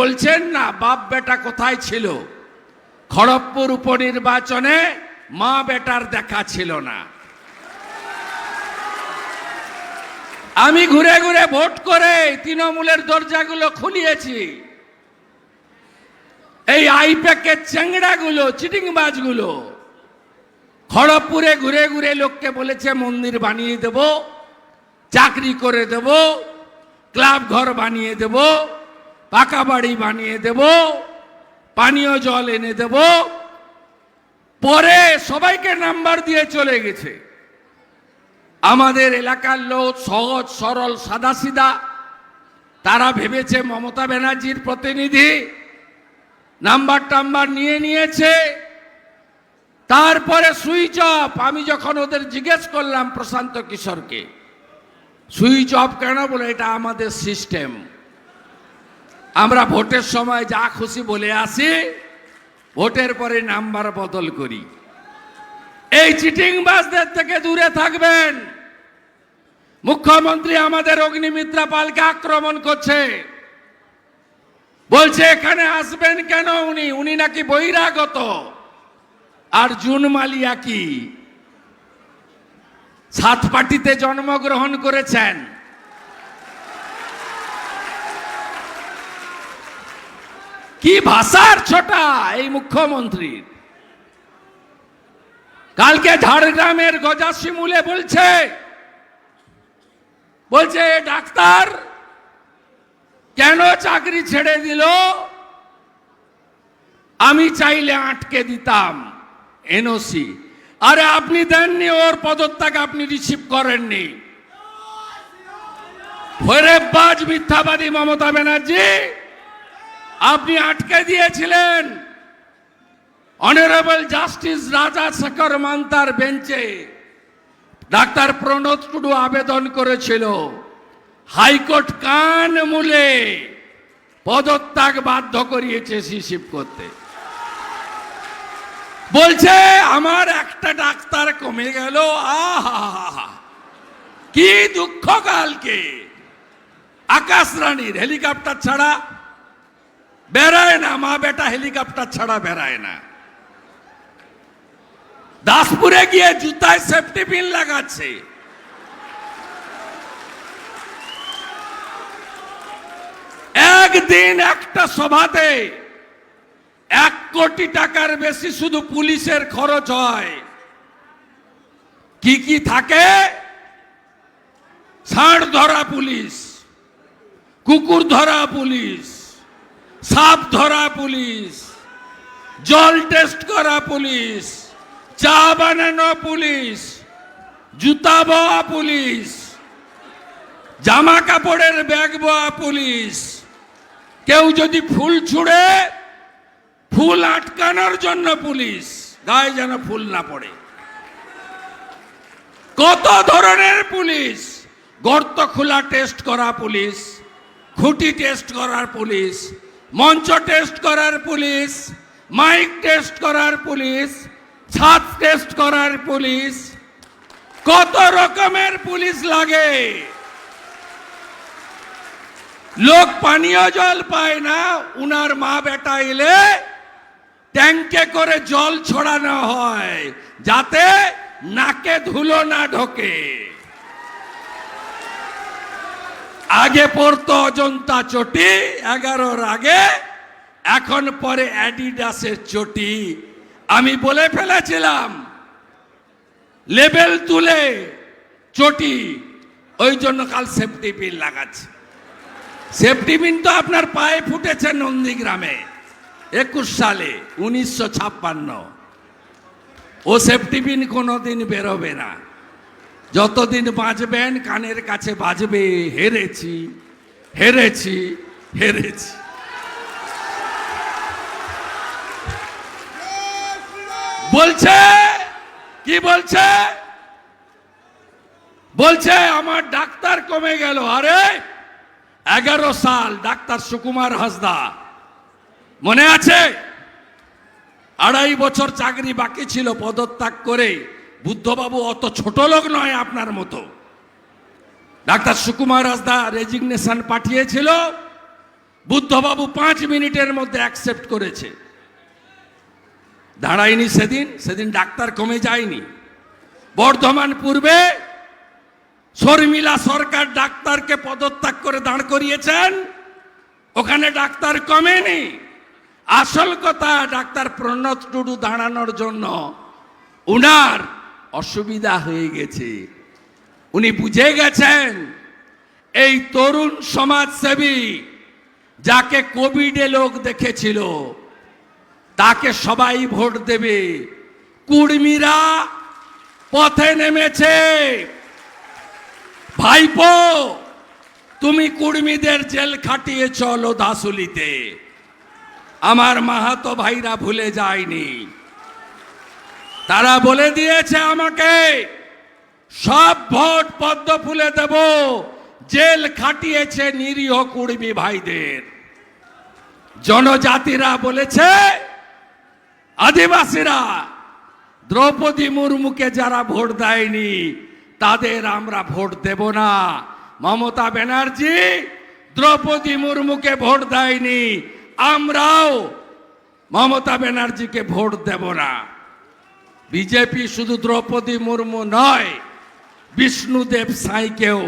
বলছেন না, বাপ বেটা কোথায় ছিল? খড়গপুর উপনির্বাচনে মা বেটার দেখা ছিল না। আমি ঘুরে ঘুরে ভোট করে তৃণমূলের দরজাগুলো খুলিয়েছি। এই আইপ্যাকের চ্যাংড়াগুলো, চিটিংবাজগুলো, খড়গপুরে ঘুরে ঘুরে লোককে বলেছে, মন্দির বানিয়ে দেব, চাকরি করে দেব ক্লাব ঘর বানিয়ে দেব পাকা বাড়ি বানিয়ে দেব, পানীয় জল এনে দেব। পরে সবাইকে নাম্বার দিয়ে চলে গেছে। আমাদের এলাকার লোক সহজ, সরল সাদাসিধা তারা ভেবেছে মমতা ব্যানার্জির প্রতিনিধি। নাম্বার টাম্বার নিয়ে নিয়েছে। তারপরে সুইচ অফ। আমি যখন ওদের জিজ্ঞেস করলাম প্রশান্ত কিশোরকে, সুইচ অফ কেন বলে, এটা আমাদের সিস্টেম। আমরা ভোটের সময় যা খুশি বলে আসি, ভোটের পরে নাম্বার বদল করি। এই চিটিংবাজদের থেকে দূরে থাকবেন। মুখ্যমন্ত্রী আমাদের অগ্নিমিত্রা পালকে আক্রমণ করছে। বলছে, এখানে আসবেন কেন উনি? উনি নাকি বহিরাগত। আর জুন মালিয়া কি? সাত পার্টিতে জন্মগ্রহণ করেছেন। কি ভাষার ছোটা এই মুখ্যমন্ত্রীর কালকে ঝাড়গ্রামের গজাশিমুলে বলছে বলছে ডাক্তার, কেন চাকরি ছেড়ে দিল? আমি চাইলে আটকে দিতাম এনওসি আরে আপনি দেননি, ওর পদত্যাগ আপনি রিসিভ করেননি। ফেরেবাজ মিথ্যাবাদী মমতা ব্যানার্জি আপনি আটকে দিয়েছিলেন। অনারেবল জাস্টিস রাজা শেখর মান্তার বেঞ্চে ডাক্তার প্রণোদ টুডু আবেদন করেছিল। হাইকোর্ট কান মূলে পদত্যাগ বাধ্য করিয়েছে সিসিপ করতে বলছে, আমার একটা ডাক্তার কমে গেল আহা কি দুঃখ কালকে আকাশ রানীর হেলিকপ্টার ছাড়া বেড়ায় না, মা বেটা হেলিকপ্টার ছাড়া বেড়ায় না। দাসপুরে গিয়ে জুতায় সেফটি পিন লাগাচ্ছে। একদিন একটা সভাতে এক কোটি টাকার বেশি শুধু পুলিশের খরচ হয়। কি কি থাকে? ষাঁড় ধরা পুলিশ, কুকুর ধরা পুলিশ সাপ ধরা পুলিশ, জল টেস্ট করা পুলিশ, চা বানানো পুলিশ, জুতা বোয়া পুলিশ, জামা কাপড়ের ব্যাগ বোয়া পুলিশ। কেউ যদি ফুল ছুঁড়ে, ফুল আটকানোর জন্য পুলিশ, গায়ে যেন ফুল না পড়ে। কত ধরনের পুলিশ? গর্ত খোলা টেস্ট করা পুলিশ, খুঁটি টেস্ট করার পুলিশ মঞ্চ টেস্ট করার পুলিশ, মাইক টেস্ট করার পুলিশ, ছাদ টেস্ট করার পুলিশ, কত রকমের পুলিশ লাগে? লোক পানীয় জল পায় না, উনার মা বেটা এলে ট্যাঙ্কে করে জল ছড়ানো হয়, যাতে নাকে ধুলো না ঢোকে। আগে পড়তো অজন্তা চটি, এগারোর আগে, এখন পরে অ্যাডিডাসের চটি। আমি বলে ফেলেছিলাম, লেবেল তুলে চটি, ওই জন্য কাল সেফটি পিন লাগাচ্ছে। সেফটি পিন তো আপনার পায়ে ফুটেছে নন্দীগ্রামে, একুশ সালে, উনিশশো ছাপ্পান্ন। ও সেফটি পিন কোনোদিন বেরোবে না। যতদিন বাঁচবেন কানের কাছে বাজবে, হেরেছি হেরেছি হেরেছি। বলছে? কি বলছে? বলছে, আমার ডাক্তার কমে গেল। আরে, এগারো সাল, ডাক্তার সুকুমার হাসদা। মনে আছে? আড়াই বছর চাকরি বাকি ছিল পদত্যাগ করে। বুদ্ধবাবু অত ছোট লোক নয় আপনার মতো। ডাক্তার সুকুমার হাসদা রেজিগনেশন পাঠিয়েছিল। বুদ্ধবাবু পাঁচ মিনিটের মধ্যে অ্যাকসেপ্ট করেছে। দাঁড়ায়নি সেদিন সেদিন ডাক্তার কমে যায়নি। বর্ধমান পূর্বে শর্মিলা সরকার ডাক্তারকে পদত্যাগ করে দাঁড় করিয়েছেন। ওখানে ডাক্তার কমেনি। আসল কথা, ডাক্তার প্রণত টুডু দাঁড়ানোর জন্য উনার অসুবিধা হয়ে গেছে। উনি বুঝে গেছেন, এই তরুণ সমাজসেবী যাকে কোভিডে লোক দেখেছিল, তাকে সবাই ভোট দেবে। কুর্মীরা পথে নেমেছে। ভাইপো, তুমি কুর্মীদের জেল খাটিয়ে চলো দাসুলিতে আমার মাহাতো ভাইরা ভুলে যায়নি। তারা বলে দিয়েছে আমাকে, সব ভোট পদ্ম ফুলে দেব, জেল খাটিয়েছে নিরীহ কুর্মী ভাইদের। জনজাতিরা বলেছে, আদিবাসীরা, দ্রৌপদী মুর্মুকে যারা ভোট দেয়নি, তাদের আমরা ভোট দেব না। মমতা ব্যানার্জি, দ্রৌপদী মুর্মুকে ভোট দেয়নি, আমরাও মমতা ব্যানার্জিকে ভোট দেব না। বিজেপি শুধু দ্রৌপদী মুর্মু নয়, বিষ্ণুদেব সাঁইকেও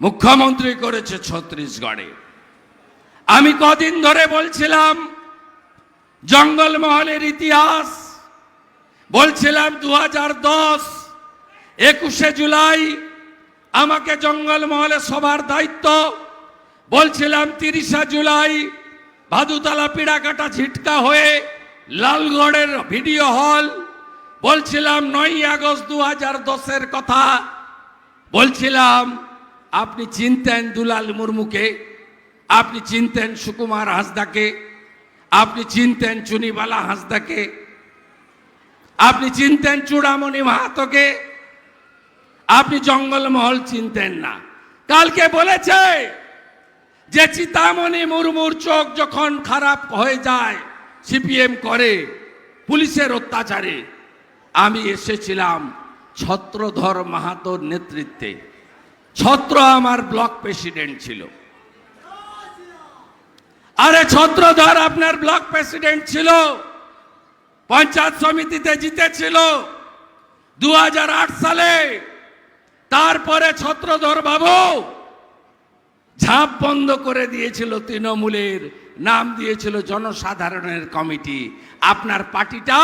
মুখ্যমন্ত্রী করেছে ছত্তিশগড়ে আমি কদিন ধরে বলছিলাম, জঙ্গলমহলের ইতিহাস, বলছিলাম দু হাজার দশ, একুশে জুলাই আমাকে জঙ্গলমহলে সবার দায়িত্ব, বলছিলাম তিরিশা জুলাই ভাদুতলা পিড়াকাটা ঝিটকা হয়ে লালগড়ের ভিডিও হল, বলছিলাম নয় আগস্ট দু হাজার দশের কথা। বলছিলাম, আপনি চিনতেন দুলাল মুর্মুকে, আপনি চিনতেন সুকুমার হাসদাকে, আপনি চিনতেন চুনিবালা হাসদাকে, আপনি চিনতেন চূড়ামণি মাহাতোকে, আপনি জঙ্গলমহল চিনতেন না। কালকে বলেছে যে চিতামণি মুর্মুর চোখ যখন খারাপ হয়ে যায় সিপিএম করে পুলিশের অত্যাচারে। আমি এসেছিলাম ছত্রধর মাহাতোর নেতৃত্বে। ছত্র আমার ব্লক প্রেসিডেন্ট ছিল। আরে ছত্রধর আপনার ব্লক প্রেসিডেন্ট ছিল। পঞ্চায়েত সমিতিতে জিতেছিল দু হাজার আট সালে। তারপরে ছত্রধর বাবু ঝাঁপ বন্ধ করে দিয়েছিল তৃণমূলের নাম দিয়েছিল জনসাধারণের কমিটি। আপনার পার্টিটা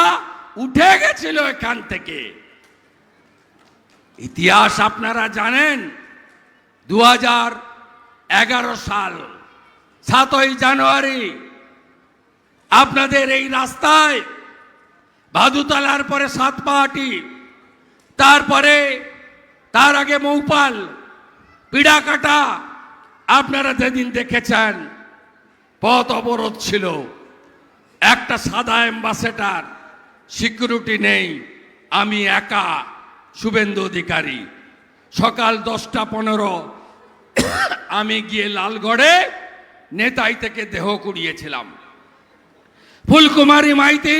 উঠে গেছিল এখান থেকে। ইতিহাস আপনারা জানেন দু সাল, সাতই জানুয়ারি, আপনাদের এই রাস্তায় ভাদুতলার পরে সাত সাতপাহাটি তারপরে তার আগে মৌপাল, পিড়াকাটা, আপনারা যেদিন দেখেছেন পথ অবরোধ ছিল। একটা সাদা অ্যাম্বাসেডার, সিকিউরিটি নেই, আমি একা শুভেন্দু অধিকারী। সকাল দশটা পনেরো, আমি গিয়ে লালগড়ে নেতাই থেকে দেহ কুড়িয়েছিলাম। ফুলকুমারী মাইতি,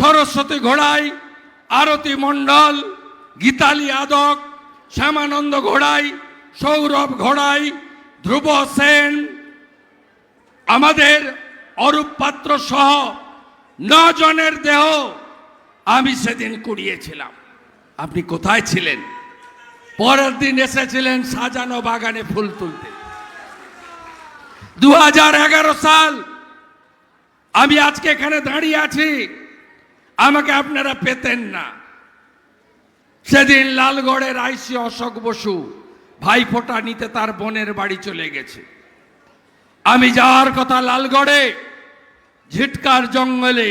সরস্বতী ঘোড়াই, আরতি মণ্ডল, গীতালি আদক, শ্যামানন্দ ঘোড়াই, সৌরভ ঘোড়াই, ধ্রুব সেন আমাদের অরূপ পাত্র সহ জনের দেহ আমি সেদিন কুড়িয়েছিলাম। আপনি কোথায় ছিলেন? পরের দিন এসেছিলেন সাজানো বাগানে ফুল তুলতে। দু হাজার এগারো সাল আমি আজকে এখানে দাঁড়িয়ে আছি। আমাকে আপনারা পেতেন না। সেদিন লালগড়ের আইসি অশোক বসু ভাইফোঁটা নিতে তার বোনের বাড়ি চলে গেছে। আমি যাওয়ার কথা লালগড়ে, ঝিটকার জঙ্গলে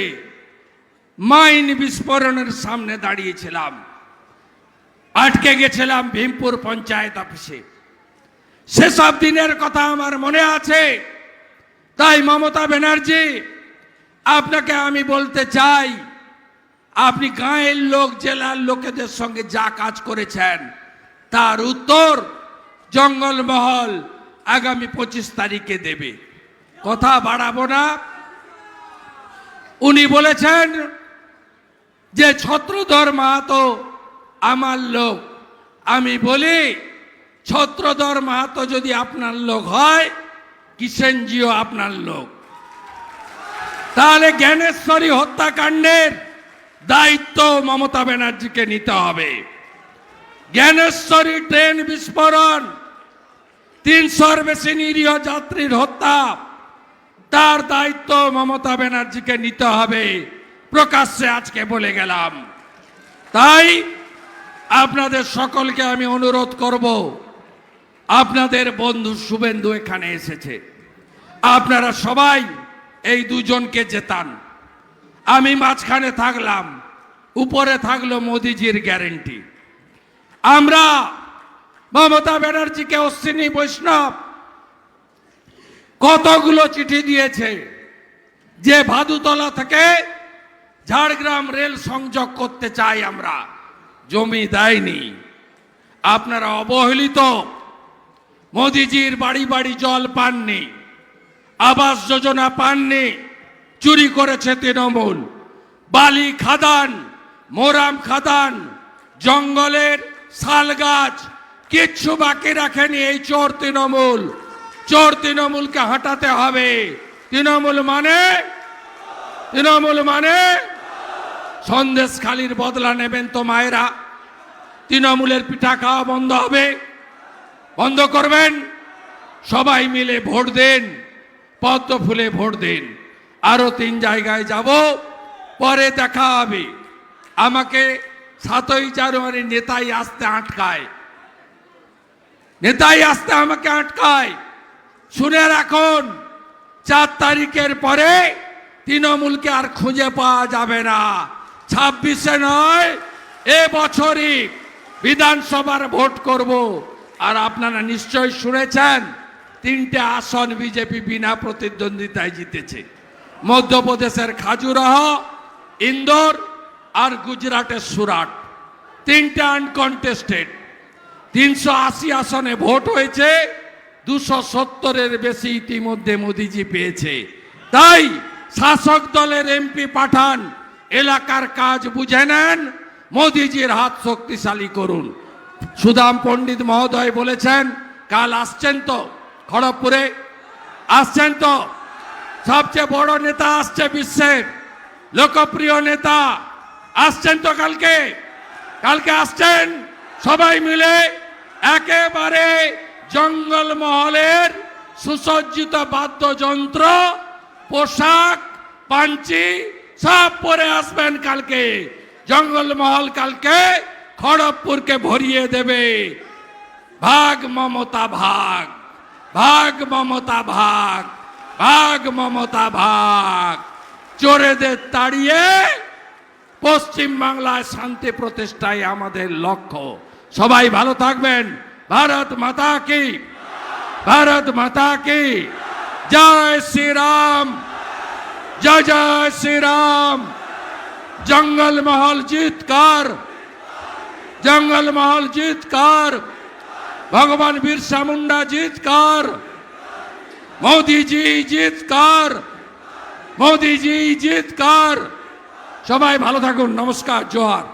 মাইন বিস্ফোরণের সামনে দাঁড়িয়েছিলাম। আটকে গেছিলাম ভীমপুর পঞ্চায়েত অফিসে। সেসব দিনের কথা আমার মনে আছে। তাই মমতা ব্যানার্জি, আপনাকে আমি বলতে চাই, আপনি গাঁয়ের লোক, জেলার লোকেদের সঙ্গে যা কাজ করেছেন, তার উত্তর জঙ্গলমহল আগামী পঁচিশ তারিখে দেবে। কথা বাড়াবো না। উনি বলেছেন যে ছত্রধর মাহাতো আমার লোক। আমি বলি ছত্রধর মাহাতো যদি আপনার লোক হয় কিষেনজিও আপনার লোক। তাহলে জ্ঞানেশ্বরী হত্যাকাণ্ডের দায়িত্ব মমতা ব্যানার্জিকে নিতে হবে। জ্ঞানেশ্বরী ট্রেন বিস্ফোরণ তিনশোর বেশি নিরীহ যাত্রীর হত্যা। তার দায়িত্ব মমতা ব্যানার্জিকে নিতে হবে। প্রকাশ্যে আজকে বলে গেলাম। তাই আপনাদের সকলকে আমি অনুরোধ করব, আপনাদের বন্ধু শুভেন্দু এখানে এসেছে। আপনারা সবাই এই দুজনকে জেতান। আমি মাঝখানে থাকলাম, উপরে থাকল মোদিজির গ্যারেন্টি। আমরা মমতা ব্যানার্জিকে অশ্বিনী বৈষ্ণব কতগুলো চিঠি দিয়েছে যে ভাদুতলা থেকে ঝাড়গ্রাম রেল সংযোগ করতে চাই আমরা। জমি দেয়নি। আপনারা অবহেলিত। মোদিজির বাড়ি বাড়ি জল পাননি। আবাস যোজনা পাননি। চুরি করেছে তৃণমূল। বালি খাদান, মোরাম খাদান, জঙ্গলের শাল গাছ কিচ্ছু বাকি রাখেনি এই চোর তৃণমূল। চোর তৃণমূলকে হটাতে হবে। তৃণমূল মানে? তৃণমূল মানে? সন্দেশ খালির বদলা নেবেন তো মায়েরা। তৃণমূলের পিঠা খাওয়া বন্ধ হবে। বন্ধ করবেন। সবাই মিলে ভোট দেন। পদ্ম ফুলে ভোট দিন। আরও তিন জায়গায় যাব, পরে দেখা হবে। আমাকে সাতই জানুয়ারি নেতাই আসতে আটকায়। নেতাই আসতে আমাকে আটকায়। শুনে রাখুন, চার তারিখের পরে তৃণমূলকে আর খুঁজে পাওয়া যাবে না। ছাব্বিশে নয়, এ বছরই বিধানসভার ভোট করব। আর আপনারা নিশ্চয়ই শুনেছেন, তিনটে আসন বিজেপি বিনা প্রতিদ্বন্দ্বিতায় জিতেছে। মধ্যপ্রদেশের খাজুরাহ, ইন্দোর আর গুজরাটের সুরাট। তিনটে আনকনটেস্টেড তিনশো আশি আসনে ভোট হয়েছে, দুশো সত্তরের বেশি ইতিমধ্যে মোদিজি পেয়েছে। তাই শাসক দলের এমপি পাঠান, এলাকার কাজ বুঝে নেন, মোদিজির হাত শক্তিশালী করুন। সুদাম পণ্ডিত মহোদয় বলেছেন, কাল আসছেন তো খড়গপুরে? আসছেন তো? সবচেয়ে বড় নেতা আসছে বিশ্বের। লোকপ্রিয় নেতা, আসছেন তো কালকে? কালকে আসছেন সবাই মিলে একেবারে জঙ্গল মহলের সুসজ্জিত বাদ্যযন্ত্র, পোশাক, পাঞ্চি, সব পরে আসবেন কালকে। জঙ্গল মহল কালকে খড়গপুরকে ভরিয়ে দেবে। ভাগ মমতা, ভাগ। ভাগ মমতা, ভাগ। ভাগ মমতা, ভাগ। চোরেদের তাড়িয়ে পশ্চিম বাংলায় শান্তি প্রতিষ্ঠাই আমাদের লক্ষ্য। সবাই ভালো থাকবেন। ভারত মাতা কি? ভারত মাতা কি? জয় শ্রীরাম। জয় জয় শ্রীরাম। জঙ্গল মহল জিতকার জঙ্গল মহল জিতকার ভগবান বিরসা মুন্ডা জিত জিতকার মোদিজি জিতকার মোদিজি জিতকার সবাই ভালো থাকুন। নমস্কার, জোহার।